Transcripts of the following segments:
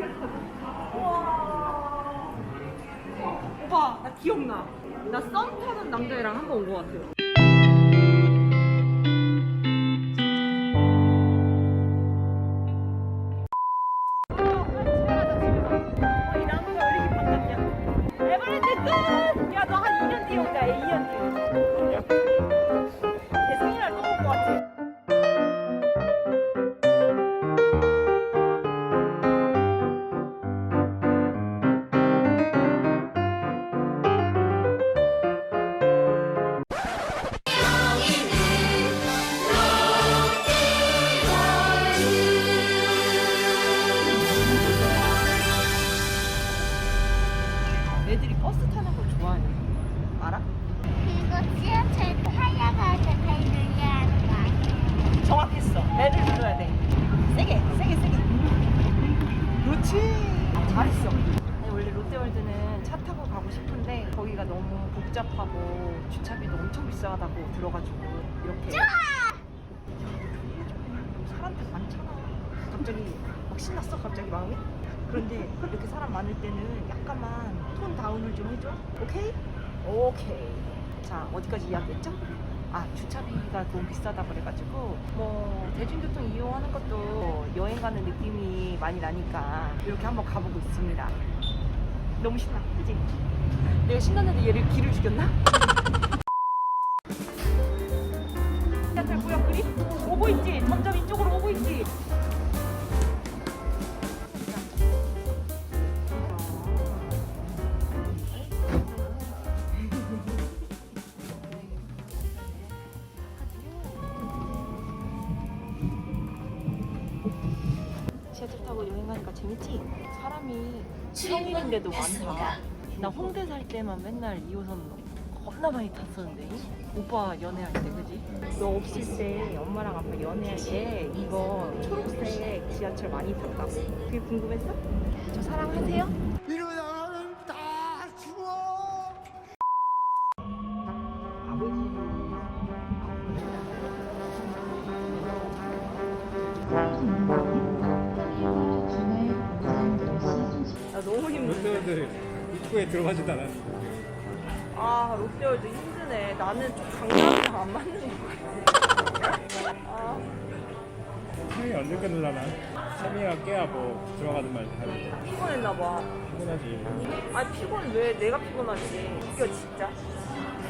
우와. 오빠, 나 기억나. 나 썸 타는 남자애랑 한 번 온 것 같아요. 끝! 야, 너 한 2년 뒤에 오자, 버스 타는 걸 좋아해. 알아? 그리고 지하철 타야가 잘 늘려야 하는 거 아니에요? 정확했어. 배를 눌러야 돼. 세게, 세게, 세게. 그렇지. 잘했어. 아니, 원래 롯데월드는 차 타고 가고 싶은데 거기가 너무 복잡하고 주차비도 엄청 비싸다고 들어가지고 이렇게 사람들 많잖아. 갑자기 막 신났어. 갑자기 마음이. 그런데 이렇게 사람 많을 때는 약간만 톤 다운을 좀 해줘. 오케이? 오케이. 자 어디까지 이야기했죠? 아 주차비가 너무 비싸다 그래가지고 뭐 대중교통 이용하는 것도 여행 가는 느낌이 많이 나니까 이렇게 한번 가보고 있습니다. 너무 신나, 그지? 내가 신났는데 얘를 기를 죽였나? 가니까 재밌지? 사람이 평일인데도 많다. 나 홍대 살 때만 맨날 2호선 겁나 많이 탔었는데 오빠 연애할 때 그지? 너 없을 때 엄마랑 아빠 연애할 때 이거 초록색 지하철 많이 탔다고 그게 궁금했어? 저 사랑하세요? 롯데월드 입구에 들어가지도 않았는데 아 롯데월드 힘드네. 나는 좀 강남이랑 안 맞는 것 같아. 아, 형이 언제 끊으려나? 세미가 깨야 뭐 들어가든 말든 하는데 피곤했나 봐. 피곤하지. 아 피곤 왜 내가 피곤하지? 웃겨 진짜.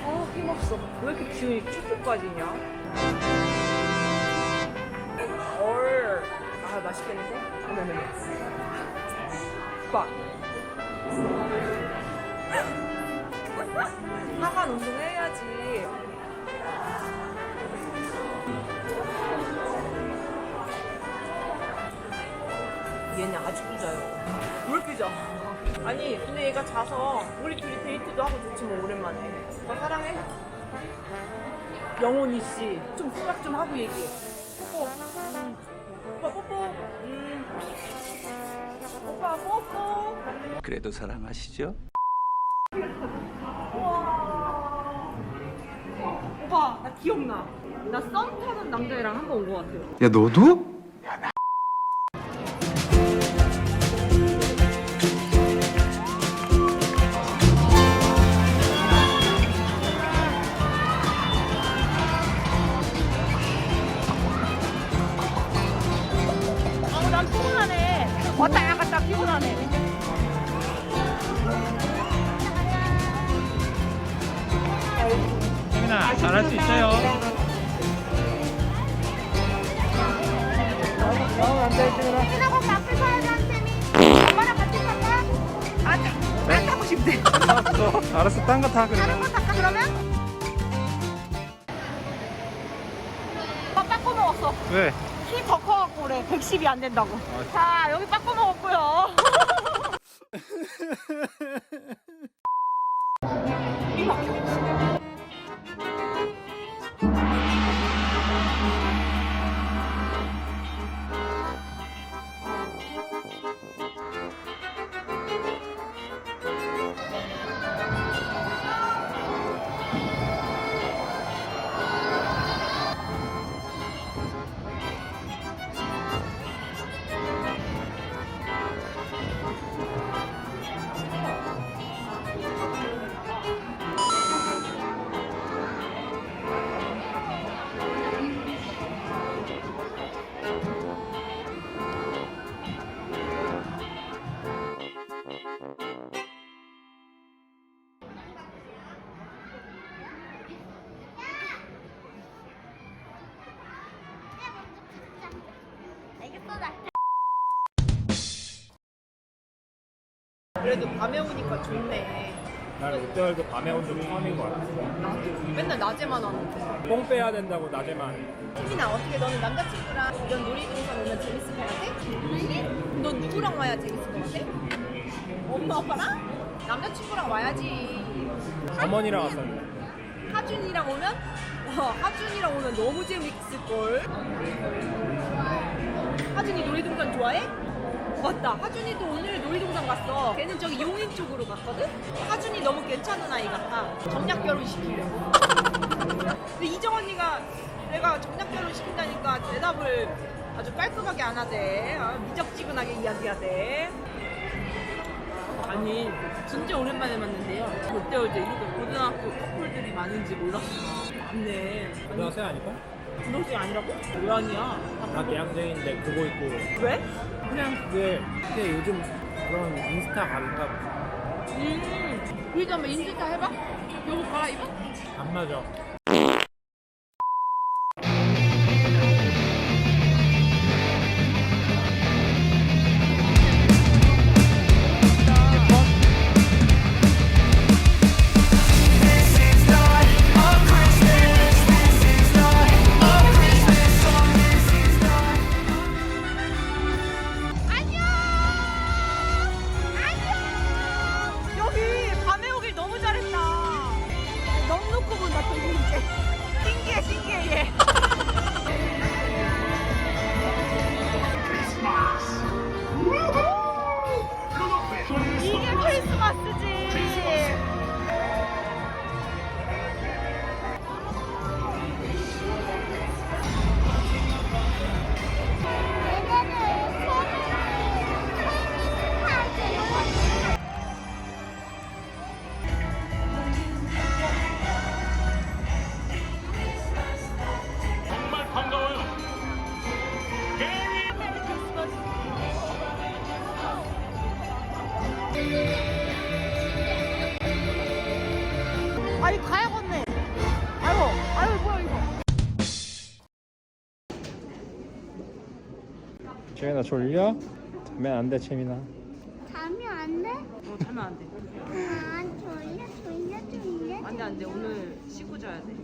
아 힘없어. 왜 이렇게 기운이 쭉쭉 빠지냐? 얼 아 맛있겠는데? 네네네. 빡 하간 운동해야지 얘네 아주 부자요 왜 이렇게 자? 아니 근데 얘가 자서 우리 둘이 데이트도 하고 좋지 뭐 오랜만에 오빠 사랑해? 영혼이 씨 좀 생각 좀 하고 얘기해 뽀뽀 음. 오빠 뽀뽀 음. 오빠 뽀뽀 그래도 사랑하시죠? 우와. 오빠 나 기억나 나 썸 타는 남자애랑 한 번온것 같아요 야 너도? 잘할 수 있어요 엄마랑 같이 갈까? 안 타고 싶대 알았어 알았어 딴거타 다른 그러면 거 탈까 그러면? 오빠 빠꾸 먹었어 왜? 키 더 커갖고 그래 110이 안 된다고 자 여기 빠꾸 먹었고요 이거 그래도 밤에 오니까 좋네. 난 롯데월드 밤에 온적 처음인 것 같아. 아, 맨날 낮에만 왔는데. 뽕 빼야 된다고 낮에만. 태진아 어떻게 너는 남자친구랑 이런 놀이동산 오면 재밌을 것 같아? 아니? 너 누구랑 와야 재밌을 것 같아? 엄마 아빠랑? 남자친구랑 와야지. 어머니랑 왔어. 하준이랑 오면? 어, 하준이랑 오면 너무 재밌을 걸. 하준이 놀이동산 좋아해? 맞다. 하준이도 오늘 놀이동산 갔어. 걔는 저기 용인 쪽으로 갔거든? 하준이 너무 괜찮은 아이 같아. 정략 결혼 시키려고. 근데 이정 언니가 내가 정략 결혼 시킨다니까 대답을 아주 깔끔하게 안 하대. 아, 미적지근하게 이야기하대. 아니 진짜 오랜만에 만났는데요. 그때 어제 이렇게 고등학교 커플들이 많은지 몰랐어. 맞네. 고등학생 아니고? 고등학생이 아니라고? 왜 아니야? 다 대학생인데 그거 있고. 왜? 그냥 그게, 그게 요즘 그런 인스타 가는가 음 우리도 한번 인스타 해봐 요거 갈아입어? 안 맞아. 크리스마스지 재민아 졸려? 자면 안 돼, 채민아. 자면 안 돼? 어 자면 안돼 아, 졸려, 졸려, 졸려. 안돼 안돼 오늘 씻고 자야 돼